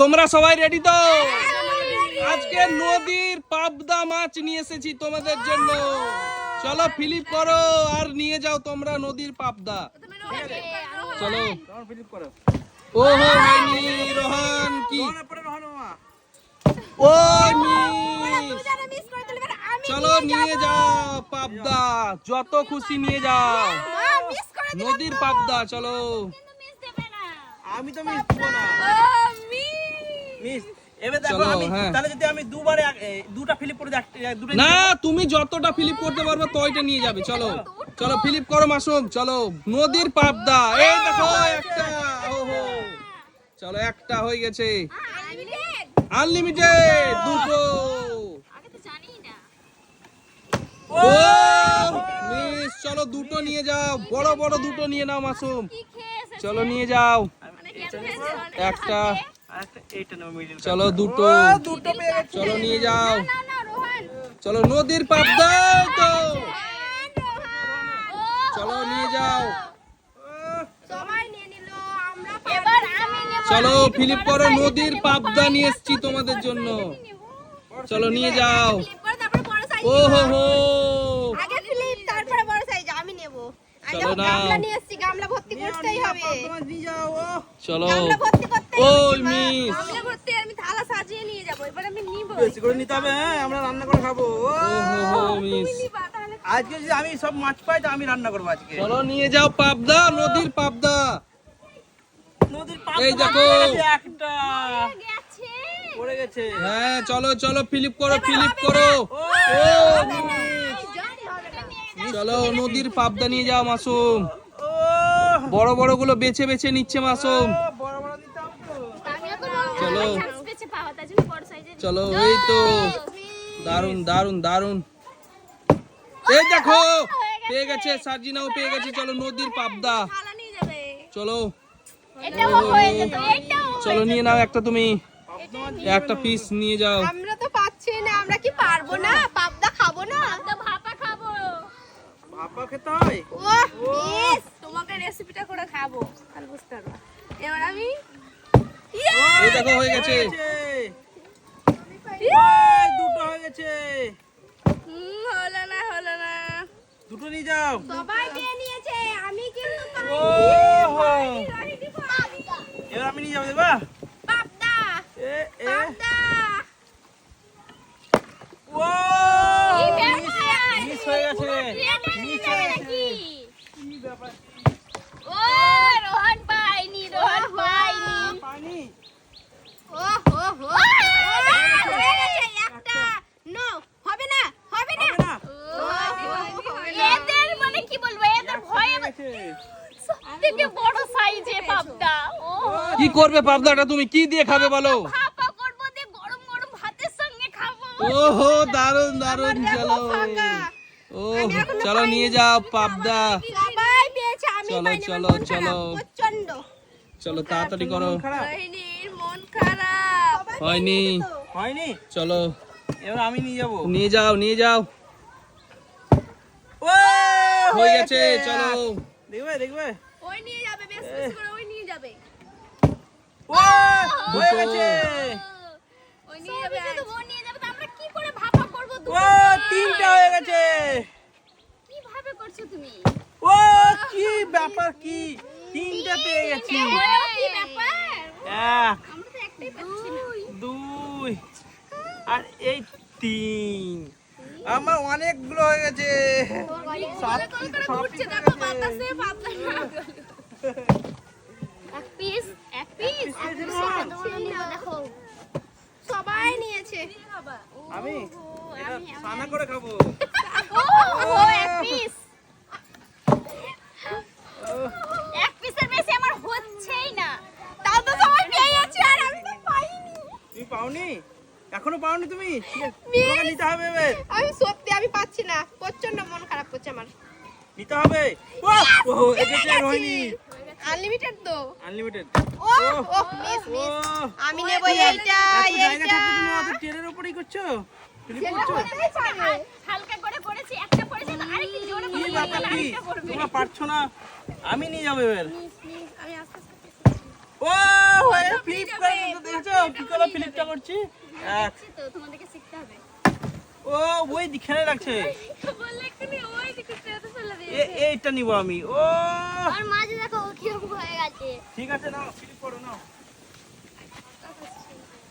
তোমরা সবাই রেডি তো? আজকে নদীর পাবদা মাছ নিয়ে এসেছি তোমাদের জন্য। চলো ফিলিপ করো আর নিয়ে যাও তোমরা নদীর পাবদা। চলো। তখন ফিলিপ করো। ও হো হয়নি। রোহন কি? ও চলো নিয়ে যাও পাবদা। যত খুশি নিয়ে যাও। নদীর পাবদা চলো। আমি তো মিস না। মিস এবার দেখো চলো, আমি হ্যাঁ। তাহলে যদি আমি দুবারে এক- এ, দুটা ফিলিপ করে দুটো না তুমি যতটা ফিলিপ করতে পারবে তয়টা নিয়ে যাবে চলো। চলো ফিলিপ করো মাসুম চলো। নদীর পাবদা। এই দেখো একটা ওহো। চলো একটা হয়ে গেছে। আনলিমিটেড দুটো। ও! মিস চলো দুটো নিয়ে যাও। বড় বড় দুটো নিয়ে নাও মাসুম। চলো নিয়ে যাও। একটা। চলো দুটো। দুটো চলো নিয়ে যাও। চলো নদীর পাবদা তো। চলো নিয়ে যাও। চলো ফিলিপ করো নদীর পাবদা নিয়ে এসছি তোমাদের জন্য। চলো নিয়ে যাও। ও হো হো। আগে ফিলিপ তারপরে বড় সাইজ আমি নেব। চলো যখন নাও। গামলা নিয়ে এসেছি গামলা ভর্তি করতেই হবে। তোমার নিয়ে যাও ও। চলো। গামলা ভর্তি করতেই ওই মিস। গামলা ভর্তি আমি থালা সাজিয়ে নিয়ে যাব এবার আমি নিব। বেশি করে নিতে হবে হ্যাঁ আমরা রান্না করে খাব মিস। আজকে যদি আমি সব মাছ পাই তো আমি রান্না করব আজকে। চলো নিয়ে যাও পাবদা নদীর পাবদা। নদীর এই দেখো। একটা। পড়ে গেছে। হ্যাঁ চলো চলো ফিলিপ করো ফিলিপ করো। ও মিস না। চলো নদীর পাবদা নিয়ে যাও মাসুম। বড় বড়গুলো বেছে বেছে নিচ্ছে মাসুম। চলো। চলো এই তো। দারুণ দারুণ দারুণ এই দেখো পেয়ে গেছে সার্জিনাও পেয়ে গেছে। চলো নদীর পাবদা। চলো। চলো নিয়ে নাও একটা তুমি। একটা পিস নিয়ে যাও আমরা তো পাচ্ছি না আমরা কি পারব না পাবদা খাব না পাবদা ভাপা খাব পাপা খেতে তোমাকে রেসিপিটা করে খাব। তাহলে বুঝতে পারবা এবার আমি! এই দেখো হয়ে গেছে। দুটো হয়ে গেছে। হুম, হলো না হলো না। দুটো নিয়ে যাও। সবাই নিয়ে নিয়েছে আমি কিন্তু ও এবার আমি নিয়ে যাব দেবা পাবদা। এ এ। পাবদা। ও কি মিস ব্যাপার? মিস হয়ে গেছে এটা মিস নিয়ে হয়ে যাবে গেছে নাকি? কি ব্যাপার ও রোহন পাইনি রোহন পাইনি পানি ও হো হো হয়ে গেছে একটা নো হবে না হবে না হবে না এদের মানে কি বলব এদের ভয়ে হয়ে গেছে থেকে বড় সাইজে পাবদা কি করবে পাবদাটা তুমি? কি দিয়ে খাবে বলো? ভাপা করব দিয়ে গরম গরম ভাতের সঙ্গে খাব। ওহো দারুণ দারুণ চলো। ও চলো নিয়ে যাও পাবদা। সবাই পেয়েছে আমি চলো, চলো, চলো। প্রচণ্ড চলো তাড়াতাড়ি করো। মন খারাপ। হয়নি। হয়নি? চলো। এবার আমি নিয়ে যাব। নিয়ে যাও নিয়ে যাও। হয়ে গেছে চলো। দেখবে দেখবে? ওই নিয়ে যাবে বেশ বেশি করে ওই নিয়ে যাবে। ও হয়ে গেছে। ওই নিয়ে যাবে তো ও নিয়ে যাবে। তো আমরা কি করে ভাপা করব ও তিনটা হয়ে গেছে। কীভাবে করছ তুমি? ও কি ব্যাপার কি? তিনটা পেয়ে গেছি। কি ব্যাপার? এক আমরা তো একটাই পাচ্ছি না। দুই। আর এই তিন। আমার অনেকগুলো হয়ে গেছে। সবাই নিয়েছে। আমি? সানা করে খাব। ও ও এক পিস এখনও পাওনি তুমি? তোমাকে নিতে হবে এবার। আমি সত্যি আমি পাচ্ছি না। প্রচণ্ড মন খারাপ করছে আমার। নিতে হবে। ও ও এসেছে রোহিণী। আনলিমিটেড তো। আনলিমিটেড ও ও মিস মিস আমি নেব এইটা এইটা তুমি অত ট্রেনের উপরেই করছ? ফিলিপ করছ? হালকা করে করেছি একটা পড়েছে তো আরেকটু জোরে করে তোমরা পারছ না? আমি নিয়ে যাব এবার। আমি আস্তে আস্তে ও হয়ে ফ্লিপ করে কি ফ্লিপটা করছি? এক তো তোমাদেরকে শিখতে হবে। ও ওই রাখছে। বললে দিকে ফেলে দিয়েছে। এইটা নিব আমি। ও। আর মাঝে দেখো কীরকম হয়ে গেছে। ঠিক আছে নাও ফ্লিপ করো নাও।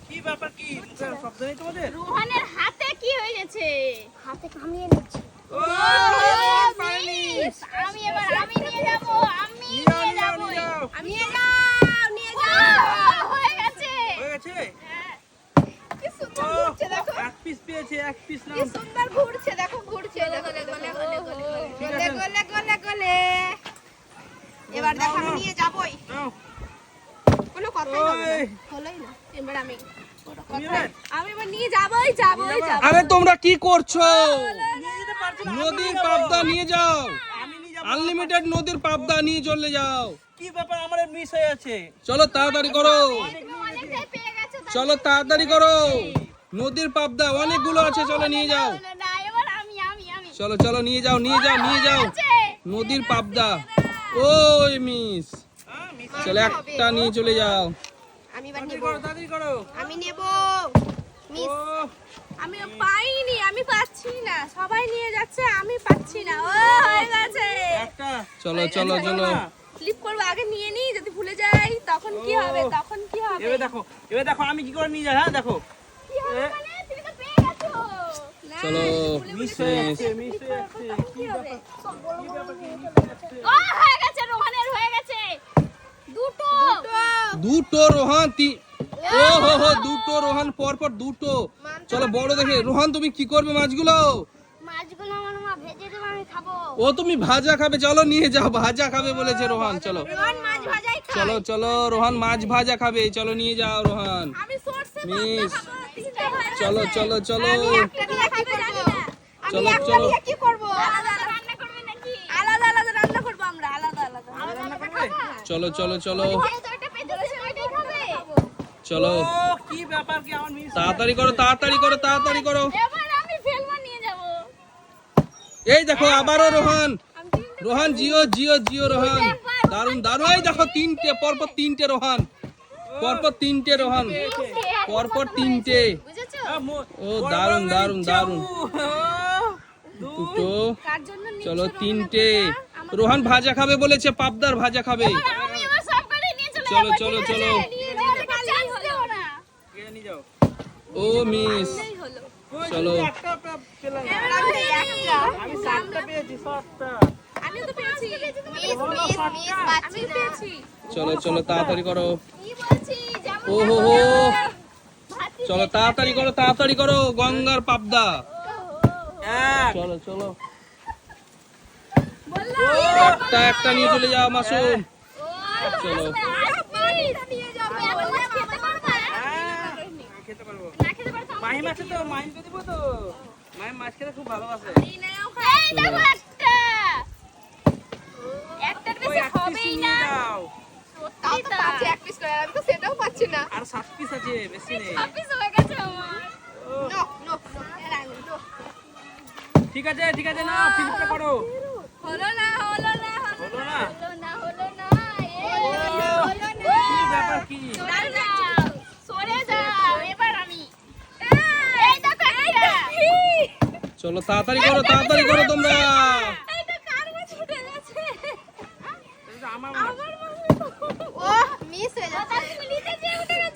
কি ব্যাপার কি? মুখের শব্দ নেই তোমাদের? রোহানের হাতে কি হয়ে গেছে? হাতে কামিয়ে নিচ্ছে। ও পাইনি আমি এবার আমি নিয়ে যাব আমি নিয়ে যাও, নিয়ে নিয়ে যাও, যাব নিয়ে যাও। আমি নিয়ে যাও নিয়ে যাও হয়ে গেছে হয়ে গেছে কি সুন্দর ও ঘুরছে দেখো এক পিস পেয়েছে এক পিস নাও সুন্দর ঘুরছে দেখো ঘুরছে গলে গলে গলে গলে গলে গলে গলে এবার দেখো আমি নিয়ে যাবই কোনো কথাই হবে না ওই। হলোই না এবার আমি আমি এবার নিয়ে যাবই যাবই যাব আরে তোমরা কি করছ নদীর পাবদা নিয়ে যাও আমি নিয়ে যাব আনলিমিটেড নদীর পাবদা নিয়ে চলে যাও কি ব্যাপার আমার মিস হয়ে আছে চলো তাড়াতাড়ি করো অনেকটাই পেয়ে গেছো চলো তাড়াতাড়ি করো নদীর পাবদা অনেকগুলো আছে চলো নিয়ে যাও। না এবার আমি আমি আমি। চলো চলো নিয়ে যাও নিয়ে যাও নিয়ে যাও। নদীর পাবদা। ওই মিস। হ্যাঁ চলো একটা নিয়ে চলে যাও। আমি এবার তাড়াতাড়ি নেব। করো আমি নেব। মিস আমি পাইনি আমি পাচ্ছি না। সবাই নিয়ে যাচ্ছে আমি পাচ্ছি না। ও হয়ে গেছে। চলো চলো চলো। ক্লিপ করব আগে নিয়ে নিই যদি ভুলে যাই তখন কি হবে তখন কি হবে? এবার দেখো এবার দেখো আমি কি করে নিয়ে যাই হ্যাঁ দেখো। চলো। দুটো। রোহান ও হো হো দুটো রোহান পর পর দুটো চলো বড় দেখে। রোহান তুমি কি করবে মাছগুলো আমার মা ভেজে দেবে আমি খাব ও তুমি ভাজা খাবে চলো নিয়ে যাও ভাজা খাবে বলেছে রোহান চলো। চলো চলো রোহান মাছ ভাজা খাবে চলো নিয়ে যাও রোহান। মিস। চলো চলো চলো। চলো, চলো। দিয়ে কি করব? আলাদা আলাদা রান্না করবে নাকি? আলাদা আলাদা রান্না করব আমরা আলাদা আলাদা। আলাদা আলাদা খাব চলো চলো চলো। চলো। ও কি ব্যাপার কি আমার মিস? তাড়াতাড়ি করো তাড়াতাড়ি করো তাড়াতাড়ি করো এবার আমি ফেলমা নিয়ে যাব এই দেখো আবারও রোহান। রোহান জিও জিও জিও রোহান। দারুণ দারুণ এই দেখো তিনটে পরপর তিনটে রোহান। পরপর তিনটে রোহান। পরপর তিনটে। ও, দারুণ, দারুণ, দারুণ। দুটো। চলো তিনটে। রোহান ভাজা খাবে বলেছে পাবদার ভাজা খাবে। চলে চলো, চলো, ও মিস। চলো। আমি সাতটা পেয়েছি সাতটা। চলো চলো তাড়াতাড়ি করো। ও হো। হো চলো তাড়াতাড়ি করো তাড়াতাড়ি করো গঙ্গার পাবদা। চলো চলো। একটা একটা নিয়ে চলে যাও মাসুম। চলো। নিয়ে খেতে পারবে? খেতে পারব। না খেতে পারবে মাহিম আছে তো? মাহিমকে দিব তো? মাছ খেতে খুব ভালোবাসে। এই নাও এই দেখো একটা। একটার বেশি এক হবেই না। পিস করে। আমি তো সেটাও পাচ্ছি না। আর সাত পিস আছে বেশি নেই ছাব্বিশ হয়ে গেছে আমার। নো নো নো ঠিক আছে ঠিক আছে না ফিলিপটা করো। হলো না হলো না হলো না হলো না হলো না এ, ও, হলো না। কি ব্যাপার কি? যাও সরে যাও এবার আমি এই দেখো একটা চলো তাড়াতাড়ি করো তাড়াতাড়ি করো তোমরা।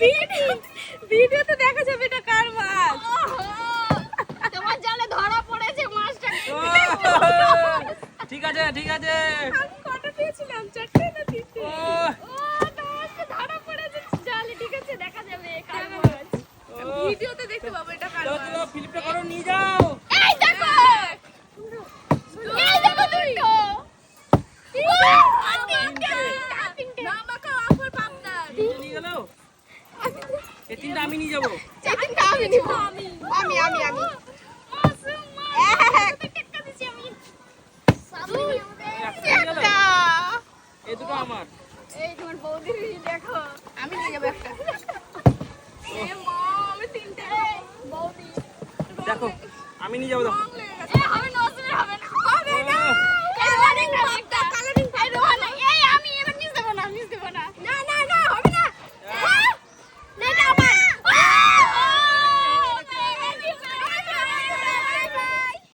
হয়ে ভিডিওতে দেখা যাবে এটা কার মাছ? তোমার জালে ধরা পড়েছে মাছটা। ঠিক আছে ঠিক আছে। আমি কটা পেয়েছিলাম চারটে না তিনটে? ও, ও তোমার ধরা পড়েছে জালে। ঠিক আছে দেখা যাবে কার মাছ। ভিডিওতে দেখতে পাবো এটা কার মাছ। চলো ফিলিপটা করো নিয়ে যাও এই দেখো এই দেখো দুটো তিনটে নামাকা অফার পাবনা তিনটে নিয়ে গেল? এই তিনটা আমি নিয়ে যাব। তিনটা আমি নিব। আমি আমি আমি আমি। এই দুটো আমার। এই তোমার বৌদির দেখো। আমি নিয়ে যাব একটা। এ মা আমি তিনটে। দেখো আমি নিয়ে যাব দেখো।